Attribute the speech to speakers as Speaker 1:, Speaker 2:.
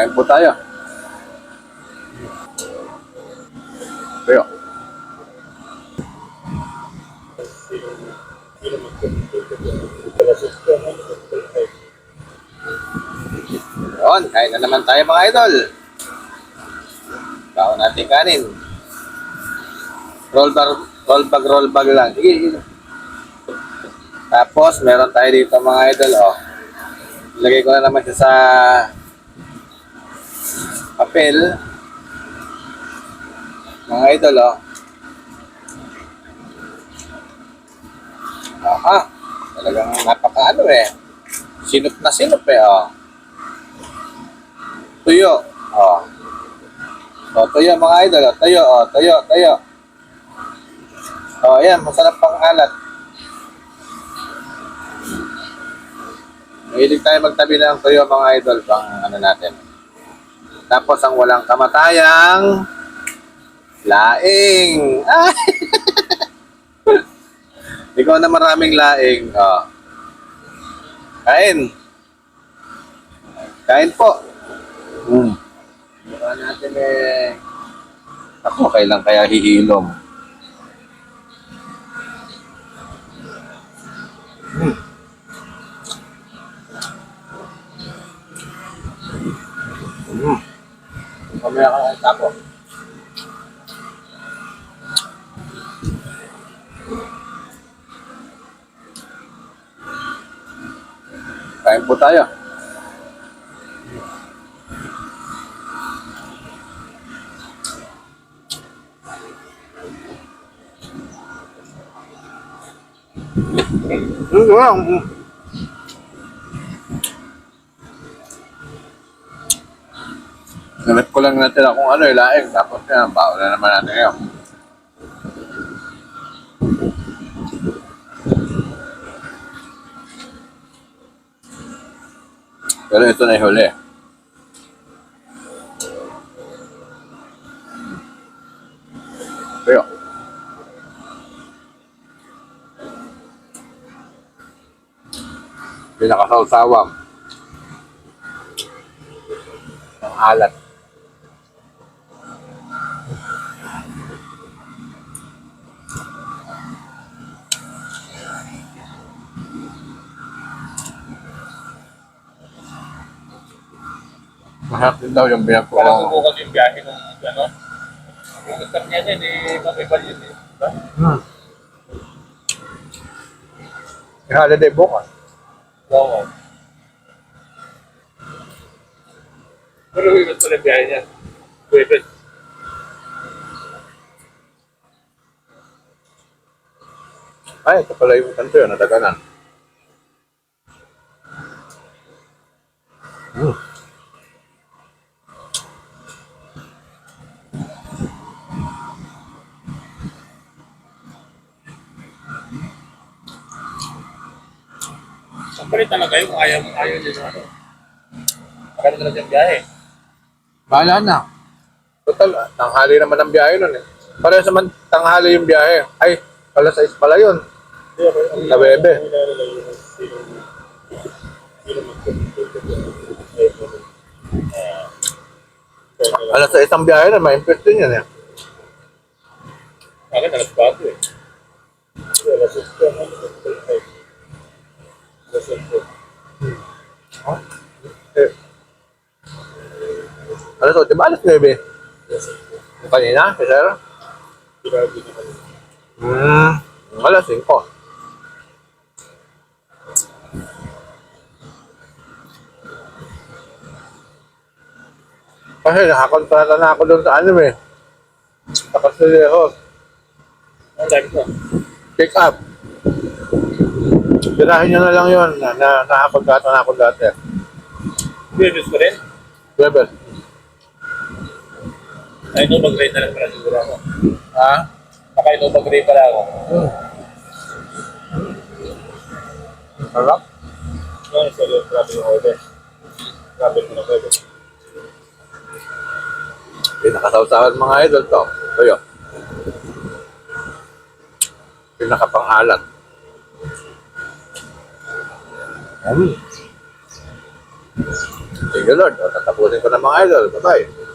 Speaker 1: Kain po tayo. Pero, yun, kain na naman tayo mga idol. Baon natin kanin. Roll bag, roll bag, roll bag lang. Sige, sige. Tapos, meron tayo dito mga idol, oh. Lagay ko na naman siya sa papel. Mga idol, oh. Aha. Talagang napaka ano eh. Sinop na sinop eh, oh. Tuyo. Oh. Oh, tuyo mga idol, oh. Tuyo, oh. Tuyo, tuyo. Oh, ayan. Masarap pang alat. Mahilig tayo magtabi ng tuyo mga idol pang ano natin. Tapos ang walang kamatayang laing. Ikaw na maraming laing. Oh. Kain. Kain po. Hmm. Mukha natin eh. Ako, kailan kaya hihilom? Hmm. Hmm. Mamaya ka ng tapo. Kain po tayo. Mm, wala. Nalit ko lang natin kung ano ilaing. Tapos yan, baon na naman natin ngayon. Pero ito na yung huli. Pero, pinakasawsawang ang alat. Masarap din daw yung binag ko.
Speaker 2: Walang bubukas yung biyahe ng ano. Yung start niya eh, makibal yun eh. Diba?
Speaker 1: Hmm. Yung holiday bukas.
Speaker 2: Oo. Pero yung pala yung biyahe niya. Pwede.
Speaker 1: Ay, ito pala yung kanto yun, nadaganan. Hmm.
Speaker 2: Siyempre talaga yung ayaw, ayaw niya yung ano. Maganda talaga yung biyahe.
Speaker 1: Bahala na. Total, tanghali naman ang biyahe nun eh. Pareho sa man tanghali yung biyahe. Ay, alas 6 pala yun. Sa bebe. Alas 6 ang biyahe nun, ma-impress din yan eh.
Speaker 2: Akin, alas 4 eh. Alas 8 Alas 8
Speaker 1: Oh. Eh. Alas 8, ba alas 9? Yung kanina, si sir? Hmm, alas 5. Kasi nakakontrata na ako doon sa ano eh. Sa Castillejo.
Speaker 2: Ang dami ko.
Speaker 1: Pick up. Tirahin nyo na lang yun na, na nakakontrata na ako dati.
Speaker 2: Previous ko rin.
Speaker 1: Rebel.
Speaker 2: Ay, no, mag-rate na lang pala siguro ako.
Speaker 1: Ha?
Speaker 2: Baka no, mag-rate pala ako.
Speaker 1: Hmm. Sarap.
Speaker 2: No, sorry, grabe yung order. Grabe mo na pwede.
Speaker 1: Pinakasawsawan mga idol to. Ito yun. Pinakapangalan. Mm. Thank you, Lord. O, tatapusin ko na mga idol. Bye-bye.